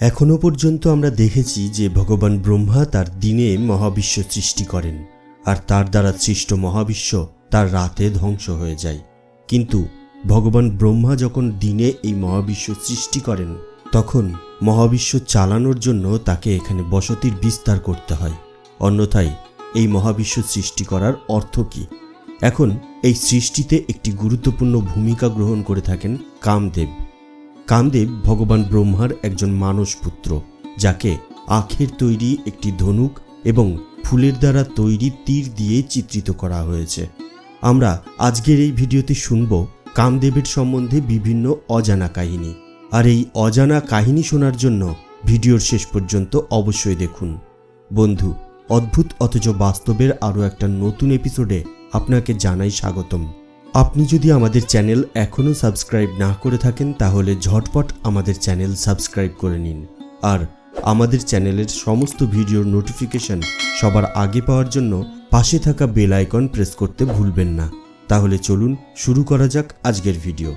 এখনও পর্যন্ত আমরা দেখেছি যে ভগবান ব্রহ্মা তার দিনে মহাবিশ্ব সৃষ্টি করেন, আর তার দ্বারা সৃষ্ট মহাবিশ্ব তার রাতে ধ্বংস হয়ে যায়। কিন্তু ভগবান ব্রহ্মা যখন দিনে এই মহাবিশ্ব সৃষ্টি করেন, তখন মহাবিশ্ব চালানোর জন্য তাকে এখানে বসতির বিস্তার করতে হয়। অন্যথায় এই মহাবিশ্ব সৃষ্টি করার অর্থ কী? এখন এই সৃষ্টিতে একটি গুরুত্বপূর্ণ ভূমিকা গ্রহণ করে থাকেন কামদেব। কামদেব ভগবান ব্রহ্মার একজন মানস পুত্র, যাকে আখের তৈরি একটি ধনুক এবং ফুলের দ্বারা তৈরি তীর দিয়ে চিত্রিত করা হয়েছে। আমরা আজকের এই ভিডিওতে শুনব কামদেবের সম্বন্ধে বিভিন্ন অজানা কাহিনী। আর এই অজানা কাহিনী শোনার জন্য ভিডিওর শেষ পর্যন্ত অবশ্যই দেখুন। বন্ধু, অদ্ভুত অথচ বাস্তবের আরও একটা নতুন এপিসোডে আপনাকে জানাই স্বাগতম। আপনি যদি আমাদের চ্যানেল এখনও সাবস্ক্রাইব না করে থাকেন, তাহলে ঝটপট আমাদের চ্যানেল সাবস্ক্রাইব করে নিন। আর আমাদের চ্যানেলের সমস্ত ভিডিওর নোটিফিকেশন সবার আগে পাওয়ার জন্য পাশে থাকা বেল আইকন প্রেস করতে ভুলবেন না। তাহলে চলুন শুরু করা যাক আজকের ভিডিও।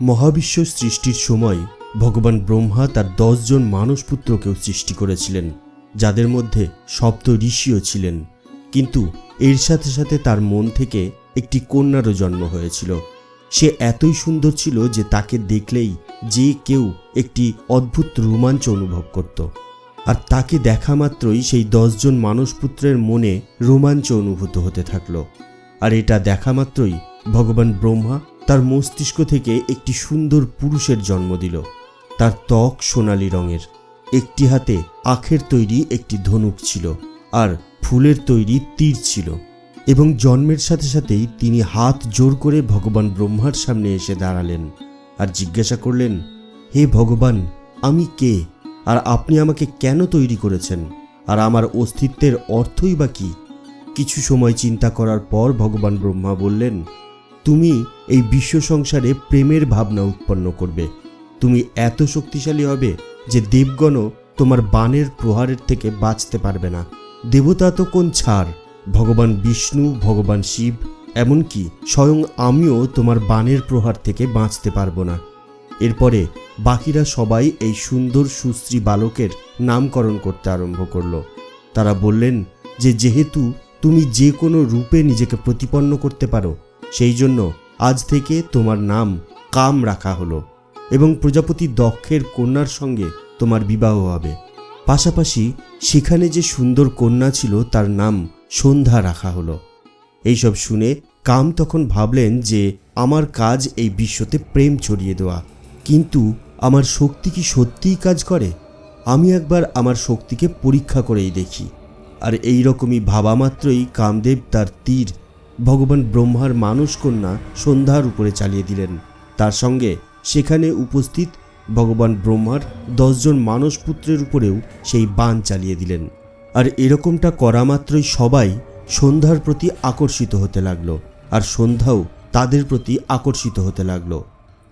মহাবিশ্ব সৃষ্টির সময় ভগবান ব্রহ্মা তার দশজন মানসপুত্রকেও সৃষ্টি করেছিলেন, যাদের মধ্যে সপ্ত ঋষিও ছিলেন। কিন্তু এর সাথে সাথে তার মন থেকে একটি কন্যারও জন্ম হয়েছিল। সে এতই সুন্দর ছিল যে তাকে দেখলেই যে কেউ একটি অদ্ভুত রোমাঞ্চ অনুভব করত। আর তাকে দেখা মাত্রই সেই দশজন মানসপুত্রের মনে রোমাঞ্চ অনুভূত হতে থাকল। আর এটা দেখা মাত্রই ভগবান ব্রহ্মা তার মস্তিষ্ক থেকে একটি সুন্দর পুরুষের জন্ম দিল। তার ত্বক সোনালি রঙের। একটি হাতে আখের তৈরি একটি ধনুক ছিল। আর ফুলের তৈরি তীর ছিল। এবং জন্মের সাথে সাথেই তিনি হাত জোর করে ভগবান ব্রহ্মার সামনে এসে দাঁড়ালেন আর জিজ্ঞাসা করলেন, হে ভগবান, আমি কে? আর আপনি আমাকে কেন তৈরি করেছেন? আর আমার অস্তিত্বের অর্থই বা কী? কিছু সময় চিন্তা করার পর ভগবান ব্রহ্মা বললেন, তুমি এই বিশ্ব সংসারে প্রেমের ভাবনা উৎপন্ন করবে। তুমি এত শক্তিশালী হবে যে দেবগণও তোমার বানের প্রহারের থেকে বাঁচতে পারবে না। দেবতা তো কোন ছাড়? ভগবান বিষ্ণু, ভগবান শিব, এমনকি স্বয়ং আমিও তোমার বানের প্রহার থেকে বাঁচতে পারব না। এরপরে বাকিরা সবাই এই সুন্দর সুশ্রী বালকের নামকরণ করতে আরম্ভ করল। তারা বললেন, যে যেহেতু তুমি যে কোনো রূপে নিজেকে প্রতিপন্ন করতে পারো, সেই জন্য আজ থেকে তোমার নাম কাম রাখা হলো এবং প্রজাপতি দক্ষের কন্যার সঙ্গে তোমার বিবাহ হবে। পাশাপাশি সেখানে যে সুন্দর কন্যা ছিল তার নাম সন্ধ্যা রাখা হলো। এইসব শুনে কাম তখন ভাবলেন যে আমার কাজ এই বিশ্বতে প্রেম ছড়িয়ে দেওয়া। কিন্তু আমার শক্তি কি সত্যিই কাজ করে? আমি একবার আমার শক্তিকে পরীক্ষা করেই দেখি। আর এই রকমই ভাবা মাত্রই কামদেব তার তীর, ভগবান ব্রহ্মার মানস কন্যা সন্ধ্যার উপরে চালিয়ে দিলেন। তার সঙ্গে সেখানে উপস্থিত ভগবান ব্রহ্মার দশজন মানস পুত্রের উপরেও সেই বান চালিয়ে দিলেন। আর এরকমটা করা মাত্রই সবাই সন্ধ্যার প্রতি আকর্ষিত হতে লাগল, আর সন্ধ্যাও তাদের প্রতি আকর্ষিত হতে লাগল।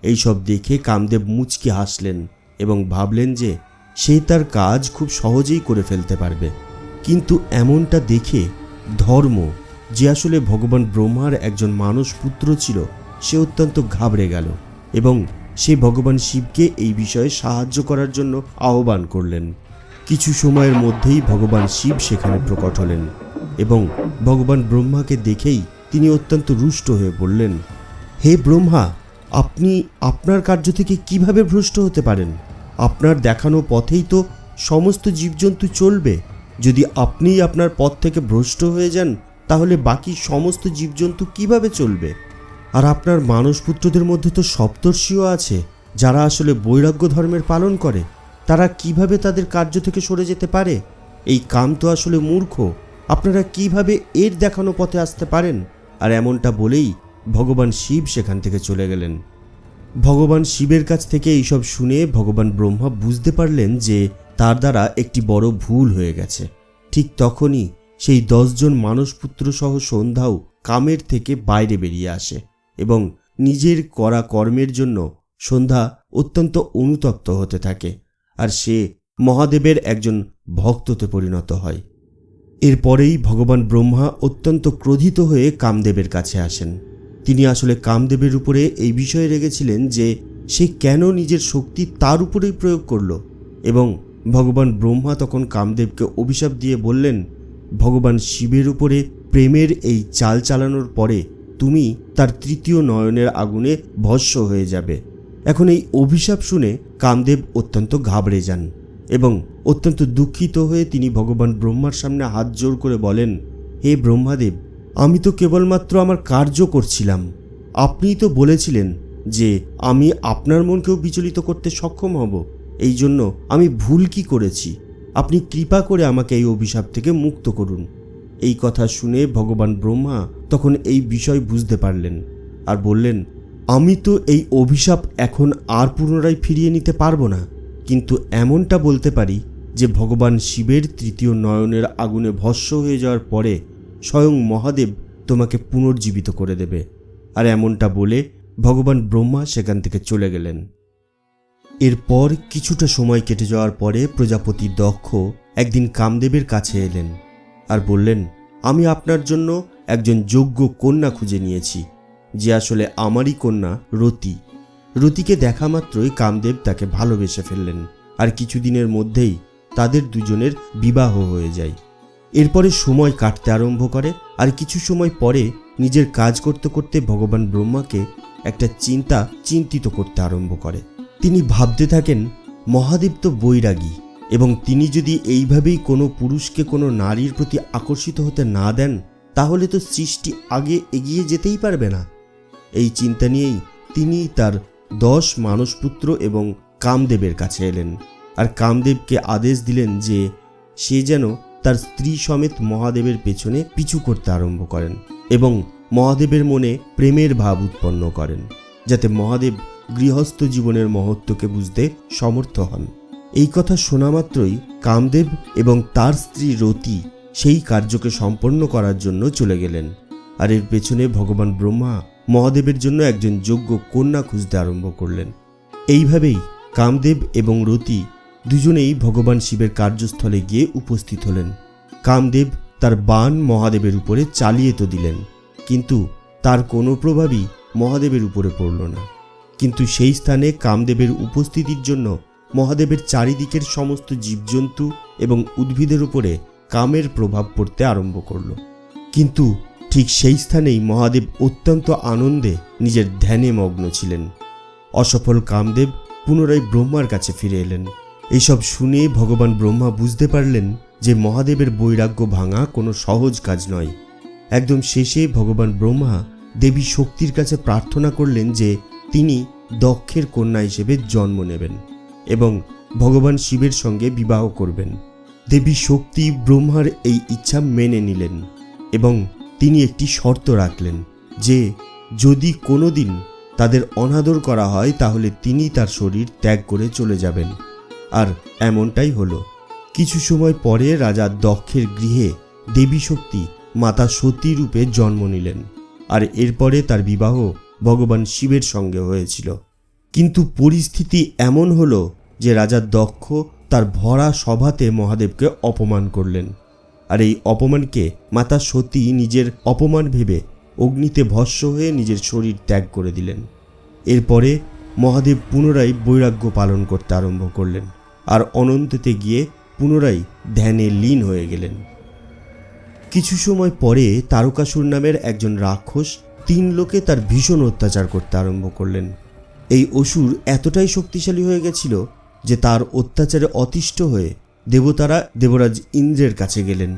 এইসব দেখে কামদেব মুচকি হাসলেন এবং ভাবলেন যে সে তার কাজ খুব সহজেই করে ফেলতে পারবে। কিন্তু এমনটা দেখে ধর্ম, যে আসলে ভগবান ব্রহ্মার একজন মানস পুত্র ছিল, সে অত্যন্ত ঘাবড়ে গেল এবং সে ভগবান শিবকে এই বিষয়ে সাহায্য করার জন্য আহ্বান করলেন। কিছু সময়ের মধ্যেই ভগবান শিব সেখানে প্রকট হলেন এবং ভগবান ব্রহ্মাকে দেখেই তিনি অত্যন্ত রুষ্ট হয়ে বললেন, হে ব্রহ্মা, আপনি আপনার কার্য থেকে কীভাবে ভ্রষ্ট হতে পারেন? আপনার দেখানো পথেই তো সমস্ত জীবজন্তু চলবে। যদি আপনিই আপনার পথ থেকে ভ্রষ্ট হয়ে যান, তাহলে বাকি সমস্ত জীবজন্তু কীভাবে চলবে? আর আপনার মানসপুত্রদের মধ্যে তো সপ্তর্ষিও আছে, যারা আসলে বৈরাগ্য ধর্মের পালন করে। তারা কীভাবে তাদের কার্য থেকে সরে যেতে পারে? এই কাম তো আসলে মূর্খ। আপনারা কীভাবে এর দেখানো পথে আসতে পারেন? আর এমনটা বলেই ভগবান শিব সেখান থেকে চলে গেলেন। ভগবান শিবের কাছ থেকে এইসব শুনে ভগবান ব্রহ্মা বুঝতে পারলেন যে তার দ্বারা একটি বড় ভুল হয়ে গেছে। ঠিক তখনই সেই দশজন মানসপুত্র সহ সন্ধ্যাও কামের থেকে বাইরে বেরিয়ে আসে এবং নিজের করা কর্মের জন্য সন্ধ্যা অত্যন্ত অনুতপ্ত হতে থাকে। আর সে মহাদেবের একজন ভক্ততে পরিণত হয়। এরপরেই ভগবান ব্রহ্মা অত্যন্ত ক্রোধিত হয়ে কামদেবের কাছে আসেন। তিনি আসলে কামদেবের উপরে এই বিষয়ে রেগেছিলেন যে সে কেন নিজের শক্তি তার উপরেই প্রয়োগ করল এবং ভগবান ব্রহ্মা তখন কামদেবকে অভিশাপ দিয়ে বললেন, ভগবান শিবের উপরে প্রেমের এই চাল চালানোর পরে তুমি তার তৃতীয় নয়নের আগুনে ভস্য হয়ে যাবে। এখন এই অভিশাপ শুনে কামদেব অত্যন্ত ঘাবড়ে যান এবং অত্যন্ত দুঃখিত হয়ে তিনি ভগবান ব্রহ্মার সামনে হাত জোর করে বলেন, হে ব্রহ্মাদেব, আমি তো কেবলমাত্র আমার কার্য করছিলাম। আপনিই তো বলেছিলেন যে আমি আপনার মনকেও বিচলিত করতে সক্ষম হব। এই জন্য আমি ভুল কি করেছি? আপনি কৃপা করে আমাকে এই অভিশাপ থেকে মুক্ত করুন। এই কথা শুনে ভগবান ব্রহ্মা তখন এই বিষয় বুঝতে পারলেন আর বললেন আমি তো এই অভিশাপ এখন আর পুনরায় ফিরিয়ে নিতে পারব না। কিন্তু এমনটা বলতে পারি যে ভগবান শিবের তৃতীয় নয়নের আগুনে ভস্য হয়ে যাওয়ার পরে স্বয়ং মহাদেব তোমাকে পুনর্জীবিত করে দেবে। আর এমনটা বলে ভগবান ব্রহ্মা সেখান থেকে চলে গেলেন। এরপর কিছুটা সময় কেটে যাওয়ার পরে প্রজাপতি দক্ষ একদিন কামদেবের কাছে এলেন আর বললেন, আমি আপনার জন্য একজন যোগ্য কন্যা খুঁজে নিয়েছি। যে আসলে আমারই কন্যা রতি। রতিকে দেখা মাত্রই কামদেব তাকে ভালোবেসে ফেললেন আর কিছুদিনের মধ্যেই তাদের দুজনের বিবাহ হয়ে যায়। এরপরে সময় কাটতে আরম্ভ করে আর কিছু সময় পরে নিজের কাজ করতে করতে ভগবান ব্রহ্মাকে একটা চিন্তা চিন্তিত করতে আরম্ভ করে। তিনি ভাবতে থাকেন, মহাদেব তো বৈরাগী এবং তিনি যদি এইভাবেই কোনো পুরুষকে কোনো নারীর প্রতি আকর্ষিত হতে না দেন, তাহলে তো সৃষ্টি আগে এগিয়ে যেতেই পারবে না। এই চিন্তা নিয়েই তিনি তার দশ মানসপুত্র এবং কামদেবের কাছে এলেন। আর কামদেবকে আদেশ দিলেন যে সে যেন তার স্ত্রী সমেত মহাদেবের পেছনে পিছু করতে আরম্ভ করেন এবং মহাদেবের মনে প্রেমের ভাব উৎপন্ন করেন, যাতে মহাদেব গৃহস্থ জীবনের মহত্বকে বুঝতে সমর্থ হন। এই কথা শোনা মাত্রই কামদেব এবং তার স্ত্রী রতি সেই কার্যকে সম্পন্ন করার জন্য চলে গেলেন। আর এর পেছনে ভগবান ব্রহ্মা মহাদেবের জন্য একজন যোগ্য কন্যা খুঁজতে আরম্ভ করলেন। এইভাবেই কামদেব এবং রতি দুজনেই ভগবান শিবের কার্যস্থলে গিয়ে উপস্থিত হলেন। কামদেব তার বান মহাদেবের উপরে চালিয়ে তো দিলেন, কিন্তু তার কোনো প্রভাবই মহাদেবের উপরে পড়ল না। কিন্তু সেই স্থানে কামদেবের উপস্থিতির জন্য মহাদেবের চারিদিকের সমস্ত জীবজন্তু এবং উদ্ভিদের উপরে কামের প্রভাব পড়তে আরম্ভ করল। কিন্তু ঠিক সেই স্থানেই মহাদেব অত্যন্ত আনন্দে নিজের ধ্যানে মগ্ন ছিলেন। অসফল কামদেব পুনরায় ব্রহ্মার কাছে ফিরে এলেন। এইসব শুনে ভগবান ব্রহ্মা বুঝতে পারলেন যে মহাদেবের বৈরাগ্য ভাঙা কোনো সহজ কাজ নয়। একদম শেষে ভগবান ব্রহ্মা দেবী শক্তির কাছে প্রার্থনা করলেন যে তিনি দক্ষের কন্যা হিসেবে জন্ম নেবেন এবং ভগবান শিবের সঙ্গে বিবাহ করবেন। দেবী শক্তি ব্রহ্মার এই ইচ্ছা মেনে নিলেন এবং তিনি একটি শর্ত রাখলেন যে, যদি কোনোদিন তাদের অনাদর করা হয়, তাহলে তিনি তার শরীর ত্যাগ করে চলে যাবেন। আর এমনটাই হলো। কিছু সময় পরে রাজা দক্ষের গৃহে দেবী শক্তি মাতা সতী রূপে জন্ম নিলেন, আর এরপরে তার বিবাহ ভগবান শিবের সঙ্গে হয়েছিল। কিন্তু পরিস্থিতি এমন হলো যে রাজা দক্ষ তার ভরা সভাতে মহাদেবকে অপমান করলেন। আর এই অপমানকে মাতা সতী নিজের অপমান ভেবে অগ্নিতে ভস্য হয়ে নিজের শরীর ত্যাগ করে দিলেন। এরপরে মহাদেব পুনরায় বৈরাগ্য পালন করতে আরম্ভ করলেন আর অনন্ততে গিয়ে পুনরায় ধ্যানে লীন হয়ে গেলেন। কিছু সময় পরে তারকাসুর নামের একজন রাক্ষস তিন লোকে তার ভীষণ অত্যাচার করতে আরম্ভ করলেন। এই অসুর এতটাই শক্তিশালী হয়ে গেছিল যে তার অত্যাচারে অতিষ্ঠ হয়ে দেবতারা দেবরাজ ইন্দ্রের কাছে গেলেন।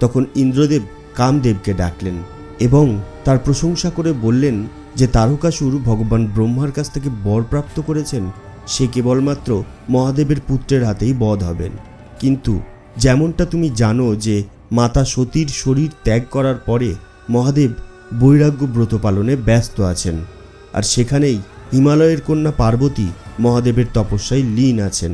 তখন ইন্দ্রদেব কামদেবকে ডাকলেন এবং তার প্রশংসা করে বললেন যে তারকাসুর ভগবান ব্রহ্মার কাছ থেকে বর প্রাপ্ত করেছেন, সে কেবলমাত্র মহাদেবের পুত্রের হাতেই বধ হবেন। কিন্তু যেমনটা তুমি জানো যে মাতা সতীর শরীর ত্যাগ করার পরে মহাদেব বৈরাগ্য ব্রত পালনে ব্যস্ত আছেন আর সেখানেই হিমালয়ের কন্যা পার্বতী মহাদেবের তপস্যায় লীন আছেন।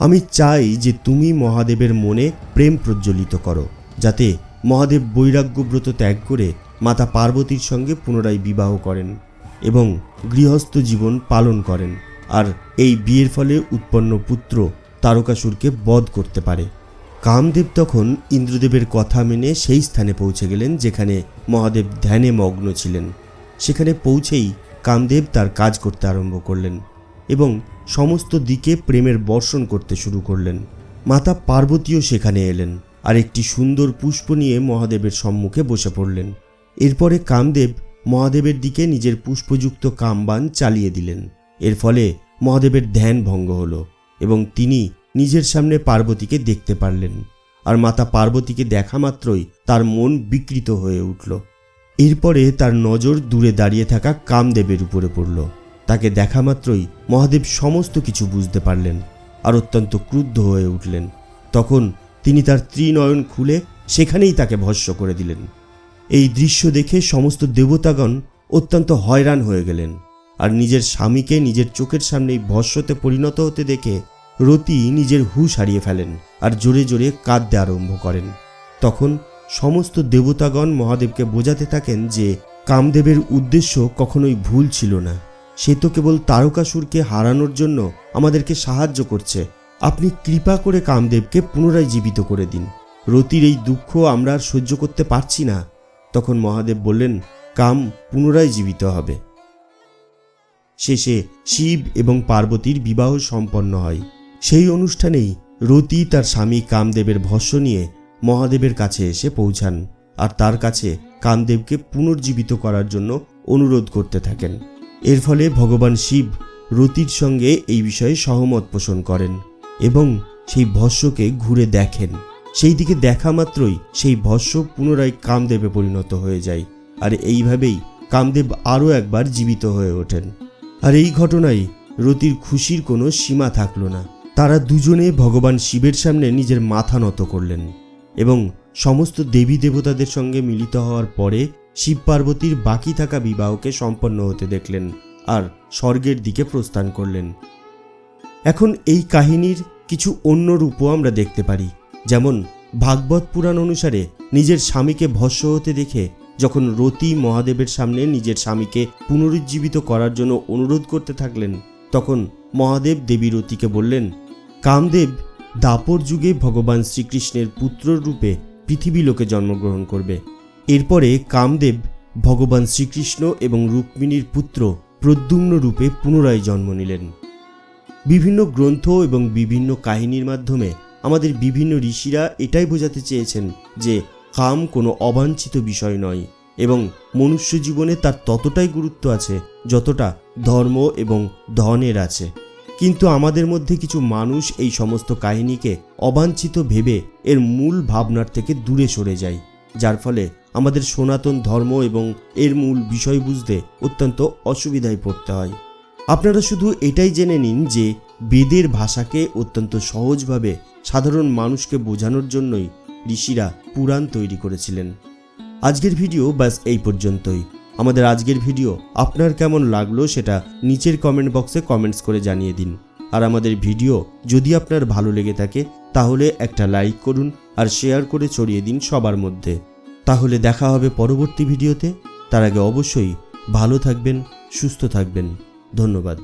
আমি চাই যে তুমি মহাদেবের মনে প্রেম প্রজ্বলিত করো, যাতে মহাদেব বৈরাগ্যব্রত ত্যাগ করে মাতা পার্বতীর সঙ্গে পুনরায় বিবাহ করেন এবং গৃহস্থ জীবন পালন করেন, আর এই বিয়ের ফলে উৎপন্ন পুত্র তারকাসুরকে বধ করতে পারে। কামদেব তখন ইন্দ্রদেবের কথা মেনে সেই স্থানে পৌঁছে গেলেন যেখানে মহাদেব ধ্যানে মগ্ন ছিলেন। সেখানে পৌঁছেই কামদেব তার কাজ করতে আরম্ভ করলেন এবং সমস্ত দিকে প্রেমের বর্ষণ করতে শুরু করলেন। মাতা পার্বতীও সেখানে এলেন আর একটি সুন্দর পুষ্প নিয়ে মহাদেবের সম্মুখে বসে পড়লেন। এরপরে কামদেব মহাদেবের দিকে নিজের পুষ্পযুক্ত কামবান চালিয়ে দিলেন। এর ফলে মহাদেবের ধ্যান ভঙ্গ হল এবং তিনি নিজের সামনে পার্বতীকে দেখতে পারলেন আর মাতা পার্বতীকে দেখা মাত্রই তার মন বিকৃত হয়ে উঠল। এরপরে তার নজর দূরে দাঁড়িয়ে থাকা কামদেবের উপরে পড়ল। তাকে দেখা মাত্রই মহাদেব সমস্ত কিছু বুঝতে পারলেন আর অত্যন্ত ক্রুদ্ধ হয়ে উঠলেন। তখন তিনি তার ত্রিনয়ন খুলে সেখানেই তাকে ভস্য করে দিলেন। এই দৃশ্য দেখে সমস্ত দেবতাগণ অত্যন্ত হয়রান হয়ে গেলেন আর নিজের স্বামীকে নিজের চোখের সামনেই ভস্যতে পরিণত হতে দেখে রতি নিজের হুঁশ হারিয়ে ফেলেন আর জোরে জোরে কাঁদতে আরম্ভ করেন। তখন সমস্ত দেবতাগণ মহাদেবকে বোঝাতে থাকেন যে কামদেবের উদ্দেশ্য কখনোই ভুল ছিল না। সে তো কেবল তারকাসুরকে হারানোর জন্য আমাদেরকে সাহায্য করছে। আপনি কৃপা করে কামদেবকে পুনরায় জীবিত করে দিন। রতির এই দুঃখ আমরা আর সহ্য করতে পারছি না। তখন মহাদেব বললেন, কাম পুনরায় জীবিত হবে। শেষে শিব এবং পার্বতীর বিবাহ সম্পন্ন হয়। সেই অনুষ্ঠানেই রতি তার স্বামী কামদেবের ভস্য নিয়ে মহাদেবের কাছে এসে পৌঁছান। আর তার কাছে কামদেবকে পুনর্জীবিত করার জন্য অনুরোধ করতে থাকেন। এর ফলে ভগবান শিব রতির সঙ্গে এই বিষয়ে সহমত পোষণ করেন এবং সেই ভস্যকে ঘুরে দেখেন। সেই দিকে দেখা মাত্রই সেই ভস্য পুনরায় কামদেবে পরিণত হয়ে যায় আর এইভাবেই কামদেব আরও একবার জীবিত হয়ে ওঠেন। আর এই ঘটনায় রতির খুশির কোনো সীমা থাকল না। তারা দুজনে ভগবান শিবের সামনে নিজের মাথা নত করলেন এবং সমস্ত দেবী দেবতাদের সঙ্গে মিলিত হওয়ার পরে শিব পার্বতীর বাকি থাকা বিবাহকে সম্পন্ন হতে দেখলেন আর স্বর্গের দিকে প্রস্থান করলেন। এখন এই কাহিনীর কিছু অন্য রূপও আমরা দেখতে পারি। যেমন ভাগবত পুরাণ অনুসারে নিজের স্বামীকে ভস্য হতে দেখে যখন রতি মহাদেবের সামনে নিজের স্বামীকে পুনরুজ্জীবিত করার জন্য অনুরোধ করতে থাকলেন, তখন মহাদেব দেবী রতিকে বললেন, কামদেব দাপর যুগে ভগবান শ্রীকৃষ্ণের পুত্র রূপে পৃথিবী লোকে জন্মগ্রহণ করবে। এরপরে কামদেব ভগবান শ্রীকৃষ্ণ এবং রুক্মিণীর পুত্র প্রদ্যুম্ন রূপে পুনরায় জন্ম নিলেন। বিভিন্ন গ্রন্থ এবং বিভিন্ন কাহিনীর মাধ্যমে আমাদের বিভিন্ন ঋষিরা এটাই বোঝাতে চেয়েছেন যে কাম কোনো অবাঞ্ছিত বিষয় নয় এবং মনুষ্য জীবনে তার ততটাই গুরুত্ব আছে যতটা ধর্ম এবং ধনের আছে। কিন্তু আমাদের মধ্যে কিছু মানুষ এই সমস্ত কাহিনীকে অবাঞ্ছিত ভেবে এর মূল ভাবনার থেকে দূরে সরে যায়, যার ফলে আমাদের সনাতন ধর্ম এবং এর মূল বিষয় বুঝতে অত্যন্ত অসুবিধায় পড়তে হয়। আপনারা শুধু এটাই জেনে নিন যে বেদের ভাষাকে অত্যন্ত সহজভাবে সাধারণ মানুষকে বোঝানোর জন্যই ঋষিরা পুরাণ তৈরি করেছিলেন। আজকের ভিডিও ব্যাস এই পর্যন্তই। আমাদের আজকের ভিডিও আপনার কেমন লাগল সেটা নিচের কমেন্ট বক্সে কমেন্টস করে জানিয়ে দিন। আর আমাদের ভিডিও যদি আপনার ভালো লেগে থাকে, তাহলে একটা লাইক করুন আর শেয়ার করে ছড়িয়ে দিন সবার মধ্যে। তাহলে দেখা হবে পরবর্তী ভিডিওতে। তার আগে অবশ্যই ভালো থাকবেন সুস্থ থাকবেন। ধন্যবাদ।